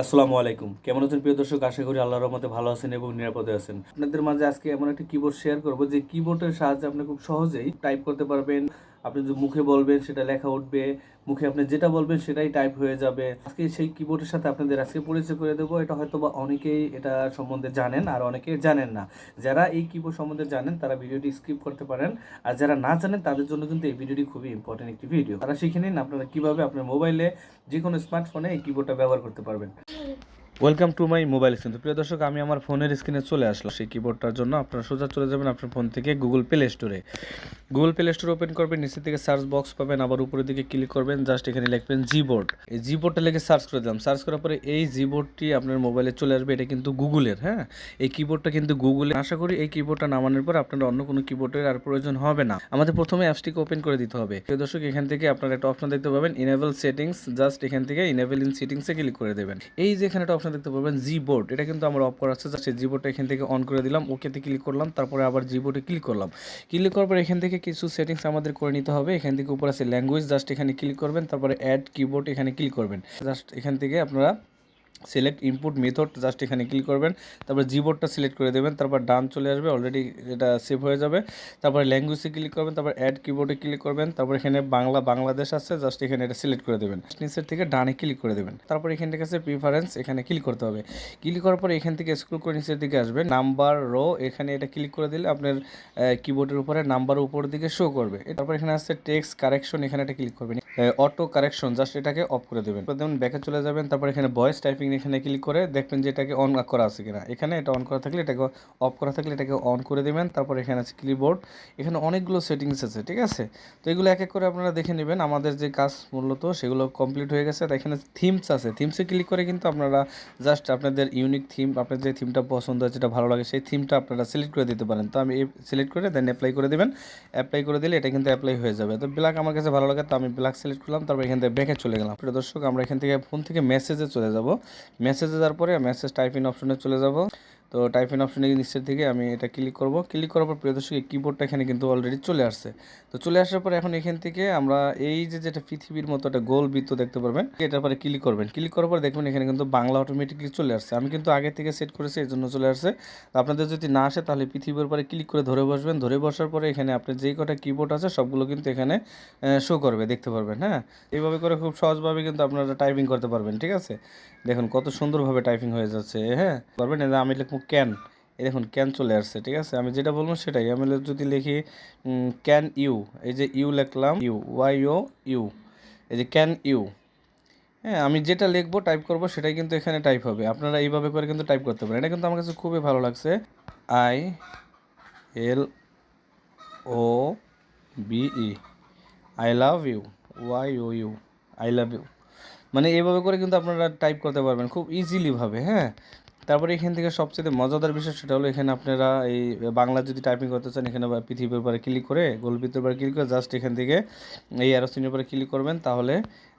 আসসালামু আলাইকুম। কেমন আছেন প্রিয় দর্শক? আশা করি আল্লাহর রহমতে ভালো আছেন এবং নিরাপদে আছেন। আপনাদের মাঝে আজকে এমন একটা কিবোর্ড শেয়ার করব যে কিবোর্ডের সাহায্যে আপনি খুব সহজেই টাইপ করতে পারবেন। আপনি যে মুখে বলবেন সেটা লেখা উঠবে, মুখে আপনি যেটা বলবেন সেটাই টাইপ হয়ে যাবে। আজকে সেই কিবোর্ডের সাথে আপনাদের আজকে পরিচয় করে দেবো, এটা হয়তো বা অনেকেই এটা সম্বন্ধে জানেন আর অনেকে জানেন না। যারা এই কিবোর্ড সম্বন্ধে জানেন, তারা ভিডিওটি স্কিপ করতে পারেন। আর যারা না জানেন, তাদের জন্য কিন্তু এই ভিডিওটি খুবই ইম্পর্টেন্ট একটি ভিডিও তারা শিখে নিন আপনারা কীভাবে আপনার মোবাইলে যে কোনো স্মার্টফোনে এই কিবোর্ডটা ব্যবহার করতে পারবেন। Welcome to my mobile screen তো প্রিয় দর্শক, আমি আমার ফোনের স্ক্রিনে চলে আসলাম। সেই কিবোর্ডটার জন্য আপনারা সোজা চলে যাবেন আপনার ফোন থেকে গুগল প্লে স্টোরে গুগল প্লে স্টোর ওপেন করবেন, নিচের দিকে সার্চ বক্স পাবেন, আবার উপরের দিকে ক্লিক করবেন জাস্ট এখানে লিখবেন জি বোর্ড এই জি বোর্ডটা লিখে সার্চ করে দিলাম। সার্চ করার পরে এই জি বোর্ডটি আপনার মোবাইলে চলে আসবে, এটা কিন্তু গুগলের হ্যাঁ? এই কিবোর্ডটা কিন্তু গুগলে আশা করি এই কিবোর্ডটা নামানোর পর আপনার অন্য কোনো কিবোর্ডের আর প্রয়োজন হবে না। আমাদের প্রথমে অ্যাপসটিকে ওপেন করে দিতে হবে। প্রিয় দর্শক, এখান থেকে আপনারা একটা অপশন দেখতে পাবেন ইনেবল সেটিংস জাস্ট এখান থেকে ইনেবল ইন সেটিংসে ক্লিক করে দেবেন। এই যে এখানে একটা অপশন দেখতে পাবেন জি বোর্ড এটা কিন্তু আমার অফ করা আছে জি বোর্ডটা এখান থেকে অন করে দিলাম ওকেতে ক্লিক করলাম, তারপরে আবার জি বোর্ডে ক্লিক করলাম। ক্লিক করার পর এখান থেকে কিছু সেটিংস আমাদের করে নিতে হবে। এখান থেকে উপর আছে ল্যাঙ্গুয়েজ জাস্ট এখানে ক্লিক করবেন, তারপরে অ্যাড কিবোর্ড এখানে ক্লিক করবেন। জাস্ট এখান থেকে আপনারা সিলেক্ট ইনপুট মেথড জাস্ট এখানে ক্লিক করবেন, তারপর জিবোর্ডটা সিলেক্ট করে দেবেন, তারপর ডান চলে আসবে অলরেডি এটা সেভ হয়ে যাবে। তারপর ল্যাঙ্গুয়েজে ক্লিক করবেন, তারপর অ্যাড কিবোর্ডে ক্লিক করবেন, তারপর এখানে বাংলা, বাংলাদেশ আছে জাস্ট এখানে এটা সিলেক্ট করে দেবেন। নিচের থেকে ডানে ক্লিক করে দেবেন। তারপর এখান থেকে আছে প্রিফারেন্স এখানে ক্লিক করতে হবে। ক্লিক করার পর এখান থেকে স্ক্রল করে নিচের দিকে আসবে নাম্বার রো এখানে এটা ক্লিক করে দিলে আপনার কিবোর্ডের উপরে নাম্বার উপর দিকে শো করবে। তারপর এখানে আছে টেক্সট কারেকশন এখানে এটা ক্লিক করবেন। অটো কারেকশন জাস্ট এটাকে অফ করে দেবেন। দেবেন ব্যাকে চলে যাবেন, তারপর এখানে ভয়েস টাইপিং এখানে ক্লিক করে দেখবেন যে এটাকে অন করা আছে কিনা। এখানে এটা অন করা থাকলে এটাকে অফ করা থাকলে এটাকে অন করে দেবেন। তারপর এখানে আছে কিবোর্ড এখানে অনেকগুলো সেটিংস আছে, ঠিক আছে? তো এগুলো এক এক করে আপনারা দেখে নেবেন। আমাদের যে কাজ মূলত সেগুলো কমপ্লিট হয়ে গেছে। এখানে থিমস আছে। থিমসে ক্লিক করে কিন্তু আপনারা জাস্ট আপনাদের ইউনিক থিম আপনার যে থিমটা পছন্দ হয়, যেটা ভালো লাগে, সেই থিমটা আপনারা সিলেক্ট করে দিতে পারেন। তো আমি সিলেক্ট করে দেন অ্যাপ্লাই করে দেবেন। অ্যাপ্লাই করে দিলে এটা কিন্তু অ্যাপ্লাই হয়ে যাবে। তো ব্ল্যাক আমার কাছে ভালো লাগে, তো আমি ব্ল্যাক সিলেক্ট করলাম। তারপর এখান থেকে ব্যাকে চলে গেলাম। প্রিয় দর্শক, আমরা এখান থেকে ফোন থেকে মেসেজে চলে যাব। মেসেজে যাওয়ার পরে মেসেজ টাইপিং অপশনে চলে যাব। তো টাইপিং অপশনে নিচের দিকে আমি এটা ক্লিক করব। ক্লিক করার পর প্রিয় দর্শক কিবোর্ডটা এখানে কিন্তু অলরেডি চলে আসছে। তো চলে আসার পর এখন এখান থেকে আমরা এই যে যেটা পৃথিবীর মতো একটা গোল বৃত্ত দেখতে পারবেন, এটার পরে ক্লিক করবেন। ক্লিক করার পর দেখবেন এখানে কিন্তু বাংলা অটোমেটিকলি চলে আসছে। আমি কিন্তু আগে থেকে সেট করেছি এই জন্য চলে আসছে। আপনাদের যদি না আসে, তাহলে পৃথিবীর পরে ক্লিক করে ধরে বসবেন। ধরে বসার পরে এখানে আপনার যেই কটা কিবোর্ড আছে, সবগুলো কিন্তু এখানে শো করবে, দেখতে পারবেন হ্যাঁ? এইভাবে করে খুব সহজভাবে কিন্তু আপনারা টাইপিং করতে পারবেন, ঠিক আছে? দেখুন কত সুন্দরভাবে টাইপিং হয়ে যাচ্ছে হ্যাঁ? পারবেন? আমি লিখব ক্যান। এই দেখুন, ক্যান চলে আসছে, ঠিক আছে? আমি যেটা বলব সেটাই। আমি যদি লিখি ক্যান ইউ, এই যে ইউ লিখলাম, ইউ ওয়াই ও ইউ, এই যে ক্যান ইউ। হ্যাঁ আমি যেটা লিখব, টাইপ করব, সেটাই কিন্তু এখানে টাইপ হবে। আপনারা এইভাবে করে কিন্তু টাইপ করতে পারেন। এটা কিন্তু আমার কাছে খুবই ভালো লাগছে। I L O V I love you Y O U, I love you. মানে এইভাবে করে কিন্তু আপনারা টাইপ করতে পারবেন, খুব ইজিলিভাবে হ্যাঁ? তারপরে এখান থেকে সবচেয়ে মজাদার বিষয় সেটা হলো এখানে আপনারা এই বাংলা যদি টাইপিং করতে চান, এখানে পৃথিবীর উপরে ক্লিক করে গোলপিতের উপরে ক্লিক করে জাস্ট এখান থেকে এই অ্যারোসিনের উপরে ক্লিক করবেন, তাহলে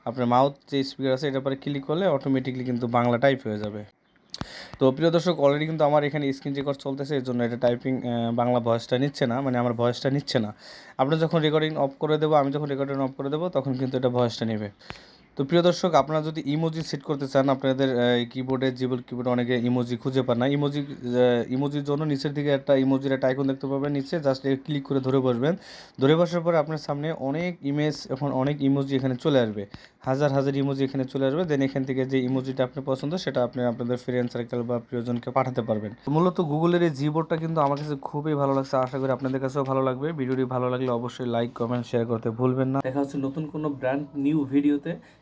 আপনার মাউথ যে স্পিকার আছে এটার উপরে ক্লিক করলে অটোমেটিকলি কিন্তু বাংলা টাইপ হয়ে যাবে। তো প্রিয় দর্শক অলরেডি কিন্তু আমার এখানে স্ক্রিন রেকর্ড চলতেছে, এর জন্য এটা টাইপিং বাংলা ভয়েসটা নিচ্ছে না মানে আমার ভয়েসটা নিচ্ছে না। আপনি যখন রেকর্ডিং অফ করে দেবো, আমি যখন রেকর্ডিং অফ করে দেবো, তখন কিন্তু এটা ভয়েসটা নেবে। তো প্রিয় দর্শক, আপনারা যদি ইমোজি সেট করতে চান, আপনাদের কিবোর্ডে জিবল কিবোর্ডে অনেকে ইমোজি খুঁজে পান না। ইমোজি ইমোজির জন্য নিচের দিকে একটা ইমোজির একটা আইকন দেখতে পাবেন। নিচে জাস্ট ক্লিক করে ধরে বসবেন। ধরে বসার পরে আপনার সামনে অনেক ইমেজ এখন অনেক ইমোজি এখানে চলে আসবে। হাজার হাজার ইমোজি এখানে চলে আসবে। দেন এখান থেকে যে ইমোজিটা আপনার পছন্দ, সেটা আপনি আপনাদের ফ্রেন্ড সার্কেল বা প্রিয়জনকে পাঠাতে পারবেন। মূলত গুগলের এই জিবোর্ডটা কিন্তু আমার কাছে খুবই ভালো লাগছে। আশা করি আপনাদের কাছেও ভালো লাগবে। ভিডিওটি ভালো লাগলে অবশ্যই লাইক কমেন্ট শেয়ার করতে ভুলবেন না। দেখা হচ্ছে নতুন কোনো ব্র্যান্ড নিউ ভিডিওতে